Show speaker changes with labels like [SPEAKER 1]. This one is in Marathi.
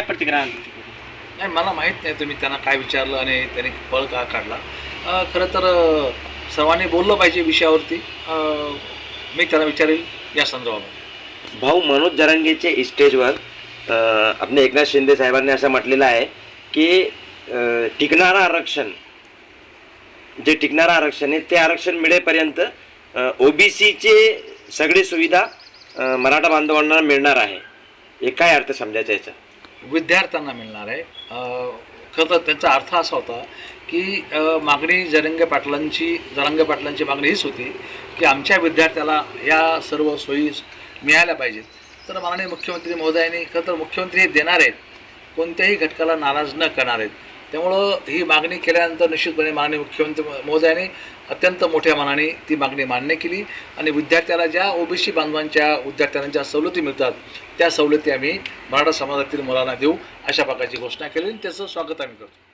[SPEAKER 1] काय प्रतिक्रिया तुमची?
[SPEAKER 2] नाही मला माहीत नाही तुम्ही त्यांना काय विचारलं आणि त्यांनी पळ का काढला. अं, खरं तर अं, सर्वांनी बोललं पाहिजे विषयावरती. अं, मी त्यांना विचारेल या संदर्भामध्ये.
[SPEAKER 3] भाऊ मनोज जरांगेचे स्टेजवर अ, आपले एकनाथ शिंदे साहेबांनी असं म्हटलेलं आहे की अ, टिकणारं आरक्षण जे टिकणारं आरक्षण आहे ते आरक्षण मिळेपर्यंत ओबीसीचे सगळी सुविधा अ, मराठा बांधवांना मिळणार आहे. हे काय अर्थ समजायचा याचा?
[SPEAKER 2] विद्यार्थ्यांना मिळणार आहे. खरं तर त्यांचा अर्थ असा होता की मागणी जरंगे पाटलांची जरंगे पाटलांची मागणी हीच होती की आमच्या विद्यार्थ्याला या सर्व सोयी मिळाल्या पाहिजेत. तर माननीय मुख्यमंत्री महोदयांनी खरं तर मुख्यमंत्री हे देणार आहेत. कोणत्याही घटकाला नाराज न करणार आहेत. त्यामुळं ही मागणी केल्यानंतर निश्चितपणे माननीय मुख्यमंत्री महोदयाने अत्यंत मोठ्या मनाने ती मागणी मान्य केली. आणि विद्यार्थ्याला ज्या ओबीसी बांधवांच्या विद्यार्थ्यांना ज्या सवलती मिळतात त्या सवलती आम्ही मराठा समाजातील मुलांना देऊ अशा प्रकारची घोषणा केली आणि त्याचं स्वागत आम्ही करतो.